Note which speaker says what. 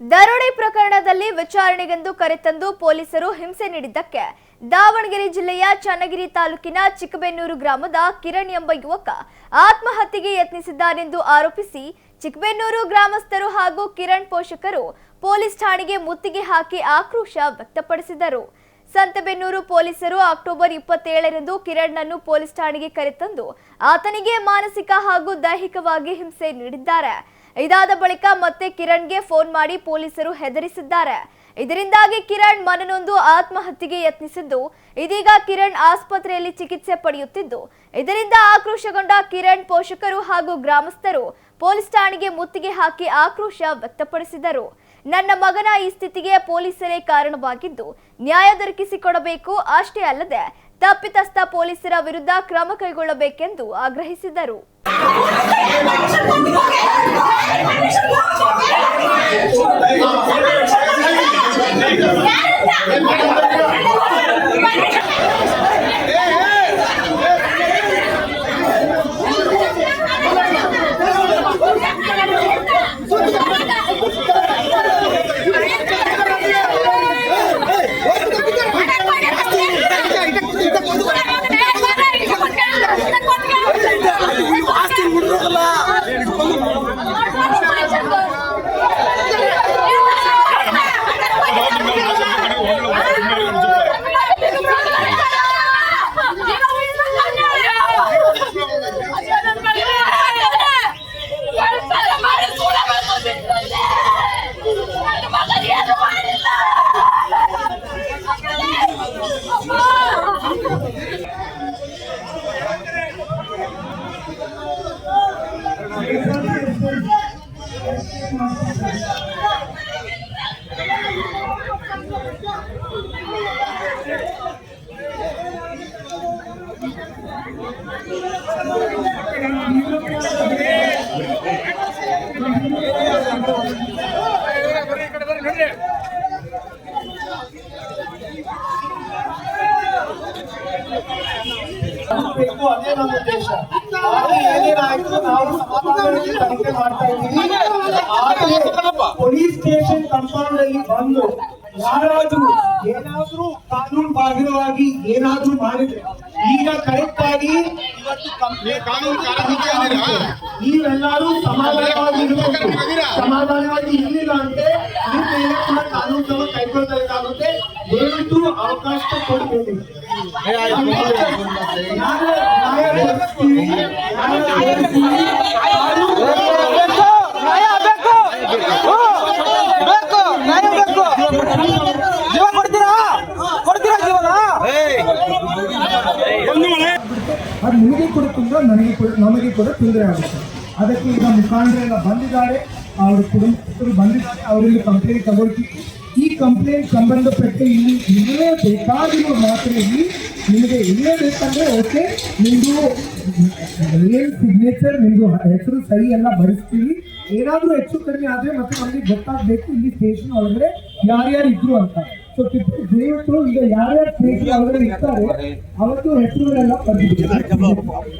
Speaker 1: ದರೋಡೆ ಪ್ರಕರಣದಲ್ಲಿ ವಿಚಾರಣೆಗೆಂದು ಕರೆತಂದು ಪೊಲೀಸರು ಹಿಂಸೆ ನೀಡಿದ್ದಕ್ಕೆ ದಾವಣಗೆರೆ ಜಿಲ್ಲೆಯ ಚನ್ನಗಿರಿ ತಾಲೂಕಿನ ಚಿಕ್ಕಬೆನ್ನೂರು ಗ್ರಾಮದ ಕಿರಣ್ ಎಂಬ ಯುವಕ ಆತ್ಮಹತ್ಯೆಗೆ ಯತ್ನಿಸಿದ್ದಾನೆಂದು ಆರೋಪಿಸಿ ಚಿಕ್ಕಬೆನ್ನೂರು ಗ್ರಾಮಸ್ಥರು ಹಾಗೂ ಕಿರಣ್ ಪೋಷಕರು ಪೊಲೀಸ್ ಠಾಣೆಗೆ ಮುತ್ತಿಗೆ ಹಾಕಿ ಆಕ್ರೋಶ ವ್ಯಕ್ತಪಡಿಸಿದರು. ಸಂತಬೆನ್ನೂರು ಪೊಲೀಸರು ಅಕ್ಟೋಬರ್ ಇಪ್ಪತ್ತೇಳರಂದು ಕಿರಣ್ನನ್ನು ಪೊಲೀಸ್ ಠಾಣೆಗೆ ಕರೆತಂದು ಆತನಿಗೆ ಮಾನಸಿಕ ಹಾಗೂ ದೈಹಿಕವಾಗಿ ಹಿಂಸೆ ನೀಡಿದ್ದಾರೆ. ಇದಾದ ಬಳಿಕ ಮತ್ತೆ ಕಿರಣ್ಗೆ ಫೋನ್ ಮಾಡಿ ಪೊಲೀಸರು ಹೆದರಿಸಿದ್ದಾರೆ. ಇದರಿಂದಾಗಿ ಕಿರಣ್ ಮನನೊಂದು ಆತ್ಮಹತ್ಯೆಗೆ ಯತ್ನಿಸಿದ್ದು, ಇದೀಗ ಕಿರಣ್ ಆಸ್ಪತ್ರೆಯಲ್ಲಿ ಚಿಕಿತ್ಸೆ ಪಡೆಯುತ್ತಿದ್ದು, ಇದರಿಂದ ಆಕ್ರೋಶಗೊಂಡ ಕಿರಣ್ ಪೋಷಕರು ಹಾಗೂ ಗ್ರಾಮಸ್ಥರು ಪೊಲೀಸ್ ಠಾಣೆಗೆ ಮುತ್ತಿಗೆ ಹಾಕಿ ಆಕ್ರೋಶ ವ್ಯಕ್ತಪಡಿಸಿದರು. ನನ್ನ ಮಗನ ಈ ಸ್ಥಿತಿಗೆ ಪೊಲೀಸರೇ ಕಾರಣವಾಗಿದ್ದು, ನ್ಯಾಯ ದೊರಕಿಸಿಕೊಡಬೇಕು. ಅಷ್ಟೇ ಅಲ್ಲದೆ, ತಪ್ಪಿತಸ್ಥ ಪೊಲೀಸರ ವಿರುದ್ಧ ಕ್ರಮ ಕೈಗೊಳ್ಳಬೇಕೆಂದು ಆಗ್ರಹಿಸಿದರು.
Speaker 2: ನಾವು ಮಾಡ್ತಾ ಇದ್ದೀವಿ ಪೊಲೀಸ್ ಸ್ಟೇಷನ್ ಕಂಪೌಂಡ್ ಅಲ್ಲಿ ಬಂದು ಯಾರಾದ್ರೂ ಏನಾದ್ರೂ ಕಾನೂನು ಬಾಹಿರವಾಗಿ ಏನಾದ್ರೂ ಮಾಡಿದ್ರೆ ಈಗ ಕರೆಕ್ಟ್ ಆಗಿ ನೀವೆಲ್ಲರೂ ಸಮಾಧಾನವಾಗಿ ಸಮಾಧಾನವಾಗಿ ಇರಲಿಲ್ಲ ಅಂತೆ ನಿಮ್ಮ ಮೇಲೆ ಕೂಡ ಕಾನೂನು ಕೈಗೊಳ್ಳಬೇಕಾಗುತ್ತೆ. ದಯವಿಟ್ಟು ಅವಕಾಶ ಕೊಡಬೇಕು
Speaker 3: ಜೀವ ಕೊಡ್ತೀರಾ ಕೊಡ್ತೀರಾ ಜೀವನ
Speaker 4: ಅದು ನಿಮಗೆ ಕೂಡ ತುಂಬ ನನಗೆ ಕೂಡ ನಮಗೆ ಕೂಡ ತೊಂದರೆ ಆಗುತ್ತೆ. ಅದಕ್ಕೆ ಈಗ ಮುಖಂಡರೆಲ್ಲ ಬಂದಿದ್ದಾರೆ. ಅವರು ಕುಟುಂಬಸ್ಥರು ಬಂದಿದ್ದಾರೆ. ಅವರಿಂದ ಕಂಪ್ಲೇಂಟ್ ತಗೊಳ್ತೀವಿ ಈ ಕಂಪ್ಲೇಂಟ್ ಸಂಬಂಧಪಟ್ಟ ಇಲ್ಲಿ ಇಲ್ಲೇ ಬೇಕಾಗಿರೋ ಮಾತ್ರೆಯಲ್ಲಿ ನಿಮಗೆ ಇಲ್ಲೇ ಬೇಕಂದ್ರೆ ಓಕೆ ನಿಮ್ಮದು ಏನು ಸಿಗ್ನೇಚರ್ ನಿಮ್ದು ಹೆಸರು ಸರಿ ಎಲ್ಲ ಬರೆಸ್ತೀವಿ. ಏನಾದರೂ ಹೆಚ್ಚು ಕಡಿಮೆ ಆದರೆ ಮತ್ತೆ ನಮಗೆ ಗೊತ್ತಾಗಬೇಕು ಇಲ್ಲಿ ಸ್ಟೇಷನ್ ಒಳಗಡೆ ಯಾರ್ಯಾರು ಇದ್ರು ಅಂತ. ಸೊ ದಯವಿಟ್ಟು ಈಗ ಯಾರ್ಯಾರು ಸ್ಟೇಷನ್ ಒಳಗಡೆ ಇರ್ತಾರೆ ಅವತ್ತು ಹೆಸರುಗಳೆಲ್ಲ ಬರ್ದಿದ್ದೀವಿ